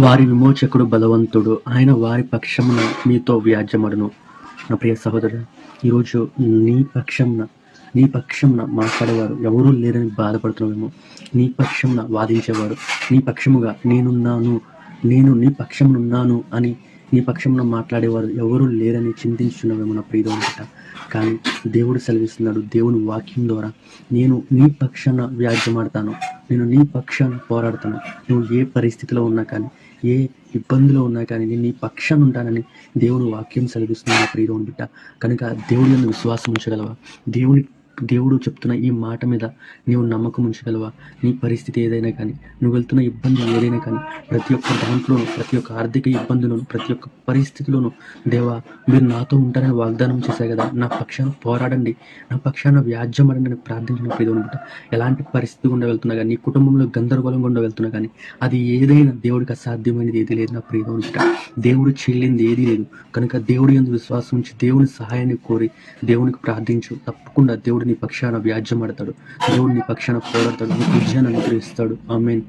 వారి విమోచకుడు బలవంతుడు. ఆయన వారి పక్షమున మీతో వ్యాజ్యమడును నా ప్రియ సహోదరు ఈరోజు నీ పక్షంన నీ పక్షంన మాట్లాడేవారు ఎవరూ లేరని బాధపడుతున్నామేమో నీ పక్షంన వాదించేవారు నీ పక్షముగా నేనున్నాను నేను నీ పక్షమునున్నాను అని నీ పక్షమున మాట్లాడేవారు ఎవరూ లేరని చింతించున్నామేమో నా ప్రియదం అనమాట కానీ దేవుడు సెలవిస్తున్నాడు దేవుని వాక్యం ద్వారా. నేను నీ పక్షాన వ్యాజ్యమాడతాను. నేను నీ పక్షాన పోరాడుతాను నువ్వు ఏ పరిస్థితిలో ఉన్నా కానీ ఏ ఇబ్బందిలో ఉన్నా కానీ నేను నీ పక్షాన ఉంటానని దేవుడు వాక్యం సెలవిస్తున్న నా ప్రియదం బిడ్డ. కనుక దేవుడి విశ్వాసం ఉంచగలవా? దేవుని దేవుడు చెప్తున్న ఈ మాట మీద నీవు నమ్మకం ఉంచగలవా? నీ పరిస్థితి ఏదైనా కానీ నువ్వు వెళ్తున్న ఇబ్బంది ఏదైనా కానీ ప్రతి ఒక్క దాంట్లోనూ ప్రతి ఒక్క ఆర్థిక ఇబ్బందులను ప్రతి ఒక్క పరిస్థితిలోనూ దేవా మీరు నాతో ఉంటారని వాగ్దానం చేశారు కదా నా పక్షాన పోరాడండి నా పక్షాన వ్యాజ్యమడండి అని ప్రార్థించిన ప్రియదేవుని ఎలాంటి పరిస్థితి గుండా వెళ్తున్నా కానీ నీ కుటుంబంలో గందరగోళం గుండా వెళ్తున్నా కానీ అది ఏదైనా దేవుడికి అసాధ్యమైనది ఏది లేదు నా ప్రియదేవుని బిడ్డ. దేవుడు చెల్లింది ఏది లేదు. కనుక దేవుడి యందు విశ్వాసం ఉంచి దేవుని సహాయాన్ని కోరి దేవునికి ప్రార్థించు. తప్పకుండా దేవుడు నీ పక్షాన వ్యాజ్యం ఆడతాడు దేవుడు నీ పక్షాన పోరాడతాడు. నీకు విజయాన్ని అనుగ్రహిస్తాడు. ఆమెన్.